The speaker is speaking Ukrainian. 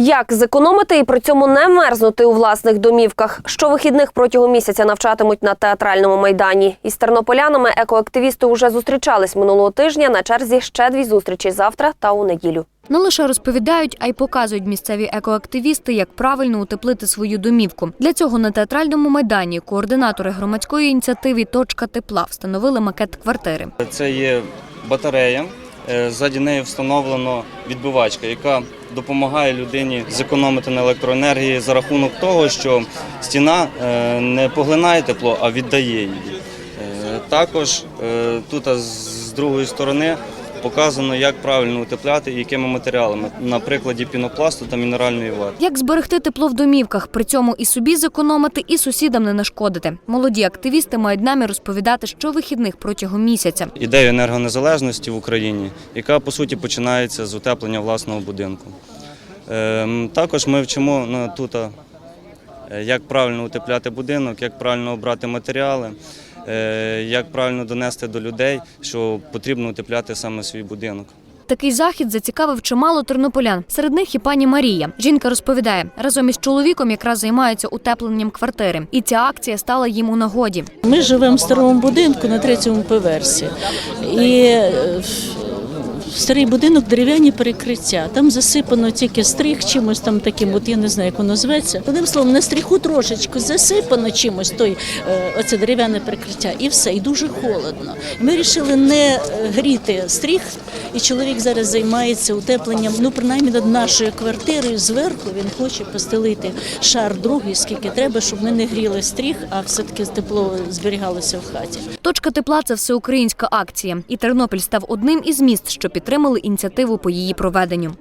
Як зекономити і при цьому не мерзнути у власних домівках? Щовихідних протягом місяця навчатимуть на театральному майдані. Із тернополянами екоактивісти вже зустрічались минулого тижня. На черзі ще дві зустрічі завтра та у неділю. Не лише розповідають, а й показують місцеві екоактивісти, як правильно утеплити свою домівку. Для цього на театральному майдані координатори громадської ініціативи Точка тепла встановили макет квартири. Це є батарея. Е, Ззаді неї встановлено відбивачка, яка допомагає людині зекономити на електроенергії за рахунок того, що стіна е, не поглинає тепло, а віддає її. Е, Також тут з другої сторони показано, як правильно утепляти і якими матеріалами, на прикладі пінопласту та мінеральної вати. Як зберегти тепло в домівках, при цьому і собі зекономити, і сусідам не нашкодити. Молоді активісти мають намір розповідати щовихідних протягом місяця. ідею енергонезалежності в Україні, яка по суті починається з утеплення власного будинку. Ем, Також ми вчимо ну, тут, е, як правильно утепляти будинок, як правильно обрати матеріали, як правильно донести до людей, що потрібно утепляти саме свій будинок. Такий захід зацікавив чимало тернополян. Серед них і пані Марія. Жінка розповідає, разом із чоловіком якраз займаються утепленням квартири, і ця акція стала їм у нагоді. Ми живемо в старому будинку на третьому поверсі. І е, старий будинок дерев'яні перекриття. Там засипано тільки стріх чимось там таким, от я не знаю, як воно зветься. Одним словом, на стріху трошечки засипано чимось той, е, оце дерев'яне перекриття, і все, і дуже холодно. Ми вирішили не е, гріти стріх, і чоловік зараз займається утепленням, ну принаймні над нашою квартирою зверху він хоче постелити шар другий, скільки треба, щоб ми не гріли стріх, а все-таки тепло зберігалося в хаті. Точка тепла це всеукраїнська акція, і Тернопіль став одним із міст, що підтримали ініціативу по її проведенню.